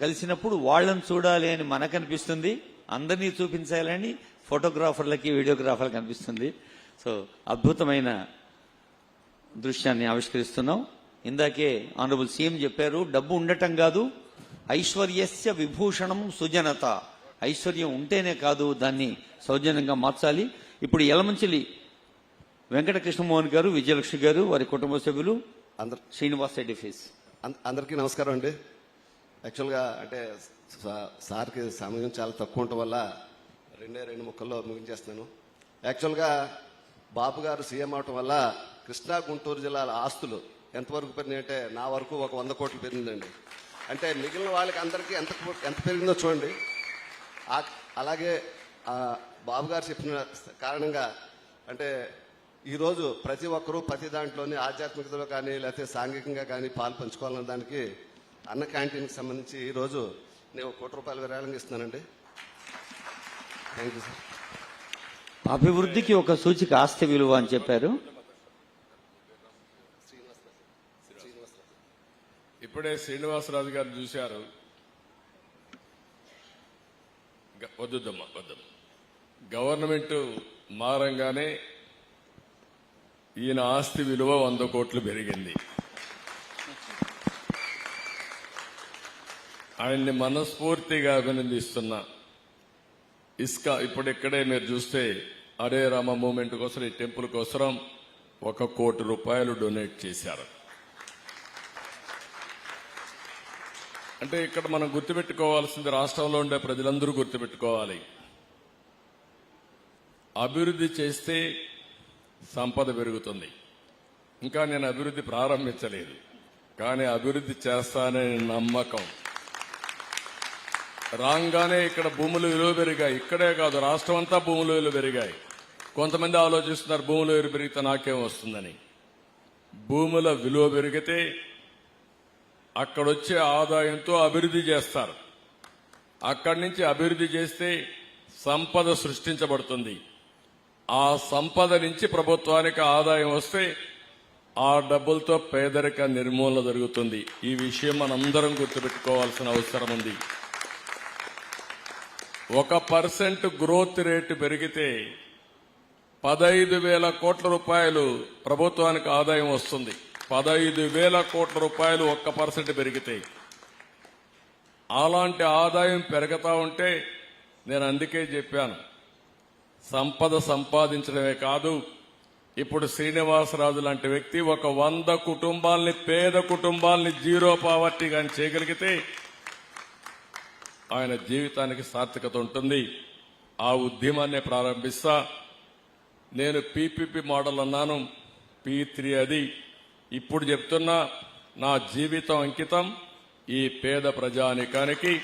కలిసినప్పుడు వాళ్ళని చూడాలి అని మనకు అనిపిస్తుంది అందరినీ చూపించాలని ఫోటోగ్రాఫర్లకి వీడియోగ్రాఫర్లకు అనిపిస్తుంది. సో అద్భుతమైన దృశ్యాన్ని ఆవిష్కరిస్తున్నాం. ఇందాకే ఆనరబుల్ సీఎం చెప్పారు డబ్బు ఉండటం కాదు ఐశ్వర్యస్య విభూషణం సుజనత. ఐశ్వర్యం ఉంటేనే కాదు దాన్ని సౌజన్యంగా మార్చాలి. ఇప్పుడు యలమంచిలి వెంకట కృష్ణమోహన్ గారు విజయలక్ష్మి గారు వారి కుటుంబ సభ్యులు అందరు శ్రీనివాస్ రెడ్డి అం- అందరికీ నమస్కారం అండి. యాక్చువల్గా అంటే సార్కి సమయం చాలా తక్కువ ఉండటం వల్ల రెండే రెండు ముక్కల్లో ముగించేస్తాను. యాక్చువల్గా బాబు గారు సీఎం అవటం వల్ల కృష్ణా గుంటూరు జిల్లాల ఆస్తులు ఎంతవరకు పెరిగినాయి అంటే నా వరకు ఒక వంద కోట్లు పెరిగిందండి. అంటే మిగిలిన వాళ్ళకి అందరికీ ఎంత ఎంత పెరిగిందో చూడండి. అలాగే బాబు గారు చెప్పిన కారణంగా అంటే ఈరోజు ప్రతి ఒక్కరూ ప్రతి దాంట్లోని ఆధ్యాత్మికతలో కానీ లేకపోతే సాంఘికంగా కానీ పాలు పంచుకోవాలన్న దానికి అన్న క్యాంటీన్కి సంబంధించి ఈరోజు నేను కోటి రూపాయలు విరాళంగా ఇస్తున్నానండి. థ్యాంక్ యూ సార్ అభివృద్ధికి ఒక సూచిక ఆస్తి విలువ అని చెప్పారు. ఇప్పుడే శ్రీనివాసరాజు గారు చూశారు. వద్దుద్దమ్మా వద్దమ్మా. గవర్నమెంట్ మారంగానే ఈయన ఆస్తి విలువ వంద కోట్లు పెరిగింది. ఆయన్ని మనస్ఫూర్తిగా అభినందిస్తున్నా. ఇసుక ఇప్పుడు ఇక్కడే మీరు చూస్తే అరే రామ మూమెంట్ కోసం ఈ టెంపుల్ కోసం ఒక కోటి రూపాయలు డొనేట్ చేశారు. అంటే ఇక్కడ మనం గుర్తుపెట్టుకోవాల్సింది రాష్ట్రంలో ఉండే ప్రజలందరూ గుర్తుపెట్టుకోవాలి. అభివృద్ధి చేస్తే సంపద పెరుగుతుంది. ఇంకా నేను అభివృద్ధి ప్రారంభించలేదు. కానీ అభివృద్ధి చేస్తానని నమ్మకం రాగానే ఇక్కడ భూములు విలువ పెరిగాయి. ఇక్కడే కాదు రాష్ట్రం అంతా భూములు విలువ పెరిగాయి. కొంతమంది ఆలోచిస్తున్నారు భూముల విలువ పెరిగితే నాకేం వస్తుందని. భూముల విలువ పెరిగితే అక్కడొచ్చే ఆదాయంతో అభివృద్ధి చేస్తారు. అక్కడి నుంచి అభివృద్ధి చేస్తే సంపద సృష్టించబడుతుంది. ఆ సంపద నుంచి ప్రభుత్వానికి ఆదాయం వస్తే ఆ డబ్బులతో పేదరిక నిర్మూలన జరుగుతుంది. ఈ విషయం మనందరం గుర్తుపెట్టుకోవాల్సిన అవసరం ఉంది. ఒక పర్సెంట్ గ్రోత్ రేటు పెరిగితే పదైదు వేల కోట్ల రూపాయలు ప్రభుత్వానికి ఆదాయం వస్తుంది. పదైదు వేల కోట్ల రూపాయలు ఒక్క పర్సెంట్ పెరిగితే. అలాంటి ఆదాయం పెరుగుతా ఉంటే నేను అందుకే చెప్పాను. సంపద సంపాదించడమే కాదు ఇప్పుడు శ్రీనివాసరాజు లాంటి వ్యక్తి ఒక వంద కుటుంబాల్ని పేద కుటుంబాల్ని జీరో పావర్టీ కానీ చేయగలిగితే ఆయన జీవితానికి సార్థకత ఉంటుంది. ఆ ఉద్యమాన్ని ప్రారంభిస్తా. నేను పీపీపీ మోడల్ అన్నాను. పీ త్రీ అది. ఇప్పుడు చెప్తున్నా నా జీవితం అంకితం. ఈ పేద ప్రజానికానికి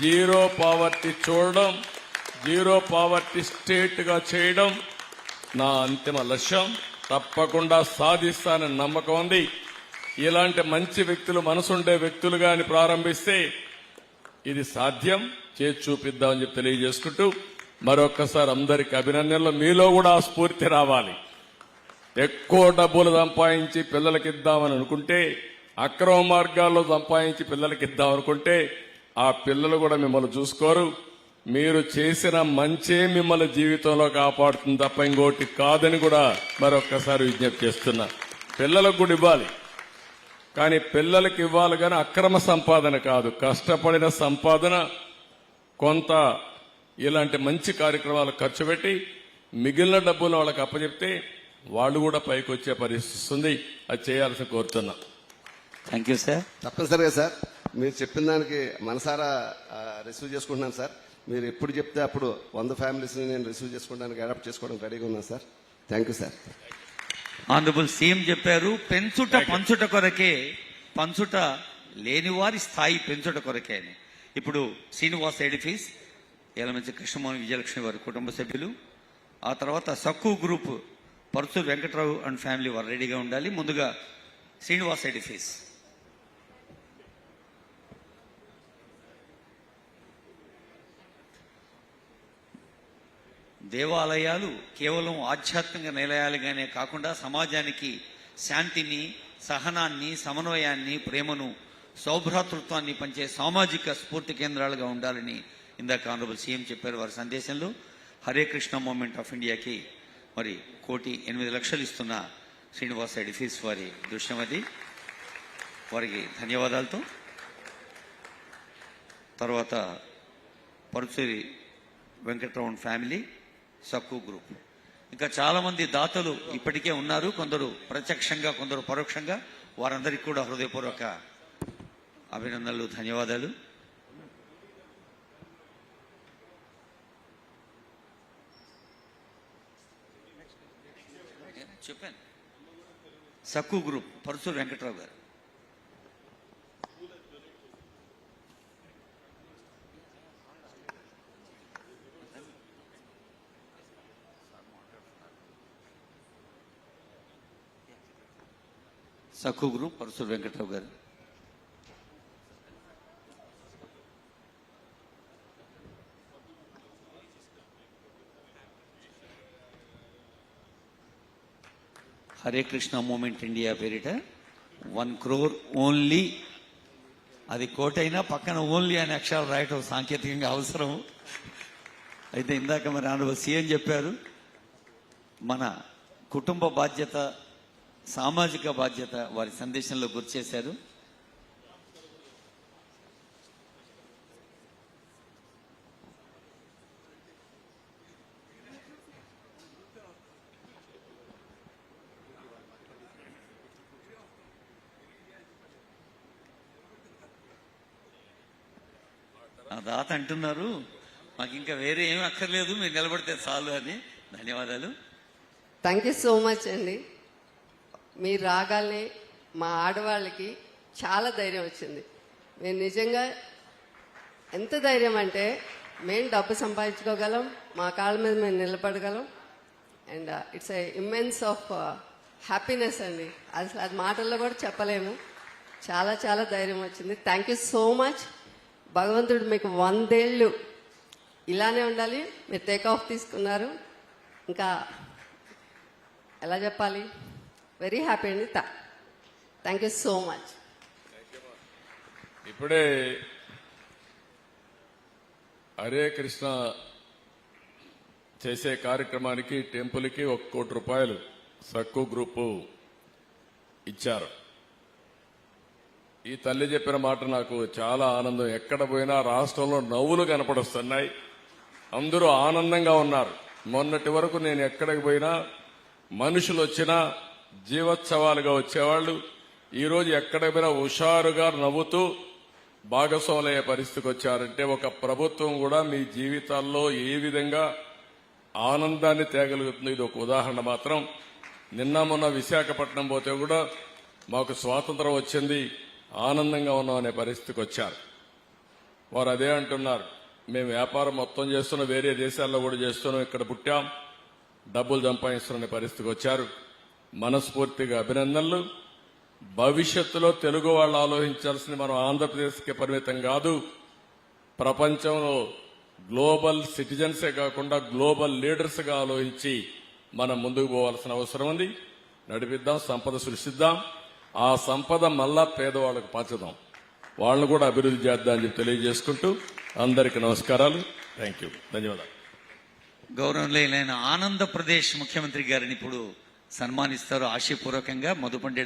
జీరో పావర్టీ చూడడం జీరో పావర్టీ స్టేట్గా చేయడం నా అంతిమ లక్ష్యం. తప్పకుండా సాధిస్తానని నమ్మకం ఉంది. ఇలాంటి మంచి వ్యక్తులు మనసుండే వ్యక్తులుగాని ప్రారంభిస్తే ఇది సాధ్యం. చేసి చూపిద్దామని చెప్పి తెలియజేసుకుంటూ మరొక్కసారి అందరికి అభినందనలు. మీలో కూడా ఆ స్ఫూర్తి రావాలి. ఎక్కువ డబ్బులు సంపాదించి పిల్లలకి ఇద్దామని అనుకుంటే అక్రమ మార్గాల్లో సంపాదించి పిల్లలకి ఇద్దామనుకుంటే ఆ పిల్లలు కూడా మిమ్మల్ని చూసుకోరు. మీరు చేసిన మంచే మిమ్మల్ని జీవితంలో కాపాడుతుంది తప్ప ఇంకోటి కాదని కూడా మరొక్కసారి విజ్ఞప్తి చేస్తున్నా. పిల్లలకు కూడా ఇవ్వాలి. కానీ పిల్లలకి ఇవ్వాలి కానీ అక్రమ సంపాదన కాదు. కష్టపడిన సంపాదన కొంత ఇలాంటి మంచి కార్యక్రమాలు ఖర్చు పెట్టి మిగిలిన డబ్బులు వాళ్ళకి అప్పచెప్తే వాళ్ళు కూడా పైకి వచ్చే పరిస్థితి వస్తుంది. అది చేయాల్సి కోరుతున్నా. థ్యాంక్ యూ సార్ తప్పనిసరిగా సార్ మీరు చెప్పిన దానికి మనసారా రిసీవ్ చేసుకుంటున్నాను సార్ మీరు ఎప్పుడు చెప్తే అప్పుడు వంద ఫ్యామిలీస్ని నేను రిసీవ్ చేసుకోవడానికి అడాప్ట్ చేసుకోవడానికి రెడీగా ఉన్నాను sir thank you sir honourable CM చెప్పారు పెంచుట పంచుట కొరకే పంచుట లేనివారి స్థాయి పెంచుట కొరకే అని. ఇప్పుడు శ్రీనివాస్ ఎడిఫీస్ ఏలమంచి కృష్ణమోహన్ విజయలక్ష్మి వారి కుటుంబ సభ్యులు ఆ తర్వాత Sakku group పరుచు Venkatrao and family వారు రెడీగా ఉండాలి. ముందుగా శ్రీనివాస్ ఎడిఫీస్ దేవాలయాలు కేవలం ఆధ్యాత్మిక నిలయాలుగానే కాకుండా సమాజానికి శాంతిని సహనాన్ని సమన్వయాన్ని ప్రేమను సౌభ్రాతృత్వాన్ని పంచే సామాజిక స్ఫూర్తి కేంద్రాలుగా ఉండాలని ఇందాక ఆనరబుల్ సీఎం చెప్పారు వారి సందేశంలో. హరే కృష్ణ మూమెంట్ ఆఫ్ ఇండియాకి మరి కోటి ఎనిమిది లక్షలు ఇస్తున్న శ్రీనివాస ఎడిఫీస్ వారి దృశ్యం అది. వారికి ధన్యవాదాలతో. తర్వాత పరుచూరి వెంకటరమణ్ ఫ్యామిలీ. సక్కు గ్రూప్. ఇంకా చాలా మంది దాతలు ఇప్పటికే ఉన్నారు. కొందరు ప్రత్యక్షంగా కొందరు పరోక్షంగా. వారందరికీ కూడా హృదయపూర్వక అభినందనలు ధన్యవాదాలు. చెప్పాను. సక్కు గ్రూప్ పరుచూరు వెంకట్రావు గారు. సఖు గురు పరశు వెంకటరావు గారు. హరే కృష్ణ మూమెంట్ ఇండియా పేరిట వన్ క్రోర్ ఓన్లీ అది కోటైనా పక్కన ఓన్లీ అనే అక్షరాలు రాయటం సాంకేతికంగా అవసరం. అయితే ఇందాక మరి ఆనవ సీఎం చెప్పారు మన కుటుంబ బాధ్యత సామాజిక బాధ్యత వారి సందేశంలో గుర్చేశారు ఆ దాత అంటున్నారు మాకు ఇంకా వేరే ఏమీ అక్కర్లేదు మీరు నిలబడితే చాలు అని. ధన్యవాదాలు. థ్యాంక్ యూ సో మచ్ అండి మీ రాగాల్ని మా ఆడవాళ్ళకి చాలా ధైర్యం వచ్చింది. మేము నిజంగా ఎంత ధైర్యం అంటే మేము డబ్బు సంపాదించుకోగలం మా కాళ్ళ మీద మేము నిలబడగలం. And it's a immense of happiness అండి. అసలు అది మాటల్లో కూడా చెప్పలేము. చాలా చాలా ధైర్యం వచ్చింది. థ్యాంక్ యూ సో మచ్ భగవంతుడు మీకు వందేళ్ళు ఇలానే ఉండాలి. మీరు టేక్ ఆఫ్ తీసుకున్నారు. ఇంకా ఎలా చెప్పాలి? వెరీ హ్యాపీ అండి థ్యాంక్ యూ సో మచ్ ఇప్పుడే హరే కృష్ణ చేసే కార్యక్రమానికి టెంపుల్కి ఒక కోటి రూపాయలు సక్కు గ్రూపు ఇచ్చారు. ఈ తల్లి చెప్పిన మాట నాకు చాలా ఆనందం. ఎక్కడ పోయినా రాష్ట్రంలో నవ్వులు కనపడుస్తున్నాయి. అందరూ ఆనందంగా ఉన్నారు. మొన్నటి వరకు నేను ఎక్కడికి పోయినా మనుషులు వచ్చినా జీవోత్సవాలుగా వచ్చేవాళ్ళు ఈరోజు ఎక్కడైనా హుషారుగా నవ్వుతూ భాగస్వాములయ్యే పరిస్థితికి వచ్చారంటే ఒక ప్రభుత్వం కూడా మీ జీవితాల్లో ఏ విధంగా ఆనందాన్ని తేగలుగుతుంది ఇది ఒక ఉదాహరణ మాత్రం. నిన్న మొన్న విశాఖపట్నం పోతే కూడా మాకు స్వాతంత్రం వచ్చింది ఆనందంగా ఉన్నాం అనే పరిస్థితికి వచ్చారు. వారు అదే అంటున్నారు మేము వ్యాపారం మొత్తం చేస్తున్నాం వేరే దేశాల్లో కూడా చేస్తున్నాం ఇక్కడ పుట్టాం డబ్బులు సంపాదిస్తున్న పరిస్థితికి వచ్చారు. మనస్ఫూర్తిగా అభినందనలు. భవిష్యత్తులో తెలుగు వాళ్ళు ఆలోచించాల్సింది మనం ఆంధ్రప్రదేశ్కి పరిమితం కాదు. ప్రపంచంలో గ్లోబల్ సిటిజన్సే కాకుండా గ్లోబల్ లీడర్స్గా ఆలోచించి మనం ముందుకు పోవాల్సిన అవసరం ఉంది. నడిపిద్దాం సంపద సృష్టిద్దాం. ఆ సంపద మళ్ళా పేదవాళ్ళకు పంచుదాం. వాళ్ళను కూడా అభివృద్ధి చేద్దాం అని చెప్పి తెలియజేసుకుంటూ అందరికీ నమస్కారాలు. థ్యాంక్ యూ ధన్యవాదాలు. లేని ఆంధ్రప్రదేశ్ ముఖ్యమంత్రి గారిని ఇప్పుడు సన్మానిస్తారు ఆశయపూర్వకంగా మధుపండే